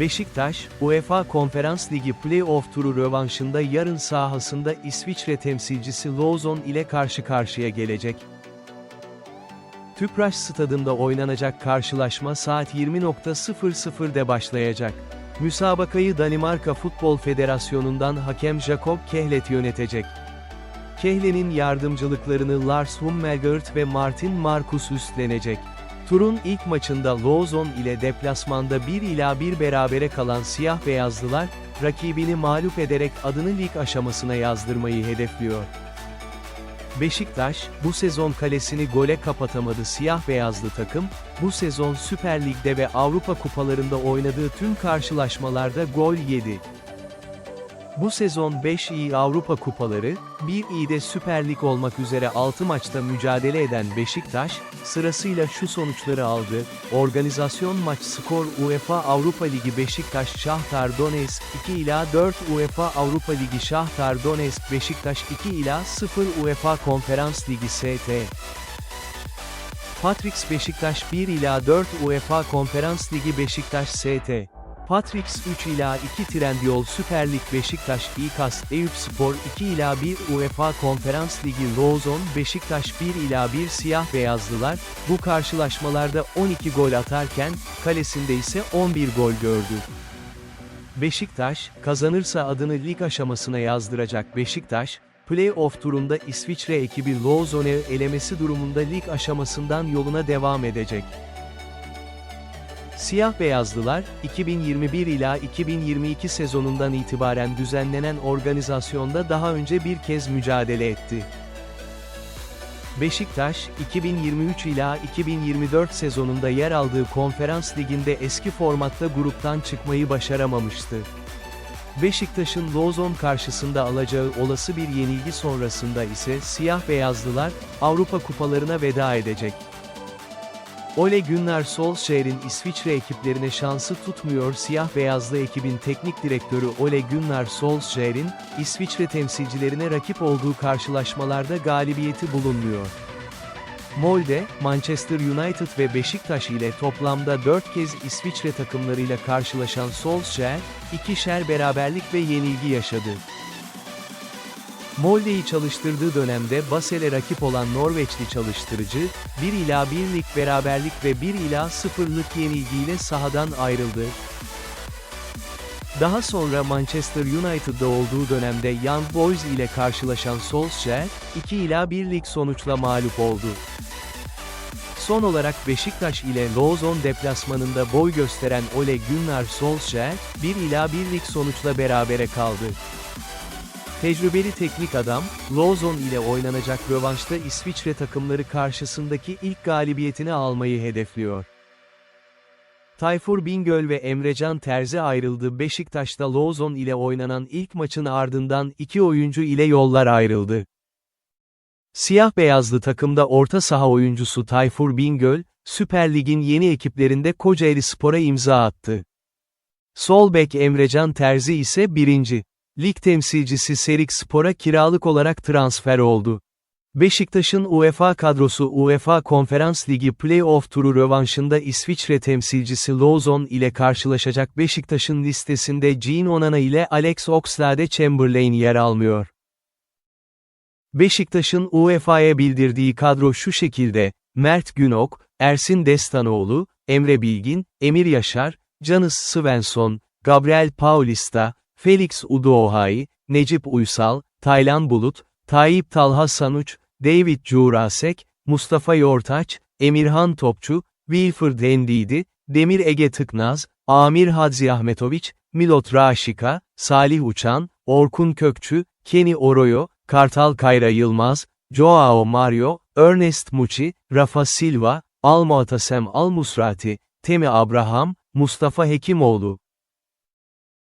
Beşiktaş, UEFA Konferans Ligi Play-off turu rövanşında yarın sahasında İsviçre temsilcisi Lozon ile karşı karşıya gelecek. Tüpraş stadında oynanacak karşılaşma saat 20.00'de başlayacak. Müsabakayı Danimarka Futbol Federasyonu'ndan hakem Jakob Kehlet yönetecek. Kehle'nin yardımcılıklarını Lars Hummelgert ve Martin Markus üstlenecek. Turun ilk maçında Lozon ile deplasmanda 1 ila 1 berabere kalan siyah beyazlılar, rakibini mağlup ederek adını lig aşamasına yazdırmayı hedefliyor. Beşiktaş, bu sezon kalesini gole kapatamadı siyah beyazlı takım, bu sezon Süper Lig'de ve Avrupa kupalarında oynadığı tüm karşılaşmalarda gol yedi. Bu sezon 5 iyi Avrupa kupaları, 1 iyi de Süper Lig olmak üzere 6 maçta mücadele eden Beşiktaş, sırasıyla şu sonuçları aldı. Organizasyon maç skor UEFA Avrupa Ligi Beşiktaş Şahtar Donetsk 2 ila 4 UEFA Avrupa Ligi Şahtar Donetsk Beşiktaş 2 ila 0 UEFA Konferans Ligi ST. Patrix Beşiktaş 1 ila 4 UEFA Konferans Ligi Beşiktaş ST. Patrix 3 ila 2 Trendyol Süper Lig Beşiktaş İKAS Eyüp Spor 2 ila 1 UEFA Konferans Ligi Lozon Beşiktaş 1 ila 1 Siyah Beyazlılar, bu karşılaşmalarda 12 gol atarken, kalesinde ise 11 gol gördü. Beşiktaş, kazanırsa adını lig aşamasına yazdıracak Beşiktaş, Play-off turunda İsviçre ekibi Lozon'u elemesi durumunda lig aşamasından yoluna devam edecek. Siyah beyazlılar, 2021 ila 2022 sezonundan itibaren düzenlenen organizasyonda daha önce bir kez mücadele etti. Beşiktaş, 2023 ila 2024 sezonunda yer aldığı konferans liginde eski formatta gruptan çıkmayı başaramamıştı. Beşiktaş'ın Lozon karşısında alacağı olası bir yenilgi sonrasında ise siyah beyazlılar, Avrupa kupalarına veda edecek. Ole Gunnar Solskjaer'in İsviçre ekiplerine şansı tutmuyor siyah beyazlı ekibin teknik direktörü Ole Gunnar Solskjaer'in, İsviçre temsilcilerine rakip olduğu karşılaşmalarda galibiyeti bulunmuyor. Molde, Manchester United ve Beşiktaş ile toplamda 4 kez İsviçre takımlarıyla karşılaşan Solskjaer, ikişer beraberlik ve yenilgi yaşadı. Molde'yi çalıştırdığı dönemde Basel'e rakip olan Norveçli çalıştırıcı, 1 ila 1'lik beraberlik ve 1 ila 0'lık yenilgiyle sahadan ayrıldı. Daha sonra Manchester United'da olduğu dönemde Young Boys ile karşılaşan Solskjaer, 2 ila 1'lik sonuçla mağlup oldu. Son olarak Beşiktaş ile Lozon deplasmanında boy gösteren Ole Gunnar Solskjaer, 1 ila 1'lik sonuçla berabere kaldı. Tecrübeli teknik adam, Lozon ile oynanacak rövanşta İsviçre takımları karşısındaki ilk galibiyetini almayı hedefliyor. Tayfur Bingöl ve Emrecan Terzi ayrıldı Beşiktaş'ta Lozon ile oynanan ilk maçın ardından iki oyuncu ile yollar ayrıldı. Siyah beyazlı takımda orta saha oyuncusu Tayfur Bingöl, Süper Lig'in yeni ekiplerinde Kocaeli Spor'a imza attı. Sol bek Emrecan Terzi ise birinci. Lig temsilcisi Serik Spor'a kiralık olarak transfer oldu. Beşiktaş'ın UEFA kadrosu UEFA Konferans Ligi Play-off turu rövanşında İsviçre temsilcisi Lozon ile karşılaşacak Beşiktaş'ın listesinde Jean Onana ile Alex Oxlade-Chamberlain yer almıyor. Beşiktaş'ın UEFA'ya bildirdiği kadro şu şekilde, Mert Günok, Ersin Destanoğlu, Emre Bilgin, Emir Yaşar, Canis Svensson, Gabriel Paulista, Felix Udohai, Necip Uysal, Taylan Bulut, Tayyip Talha Sanuç, David Jurasek, Mustafa Yortaç, Emirhan Topçu, Wilfred Endidi, Demir Ege Tıknaz, Amir Hadzi Ahmetoviç, Milot Raşika, Salih Uçan, Orkun Kökçü, Kenny Oroyo, Kartal Kayra Yılmaz, Joao Mario, Ernest Muçi, Rafa Silva, Almuatasem Almusrati, Temi Abraham, Mustafa Hekimoğlu,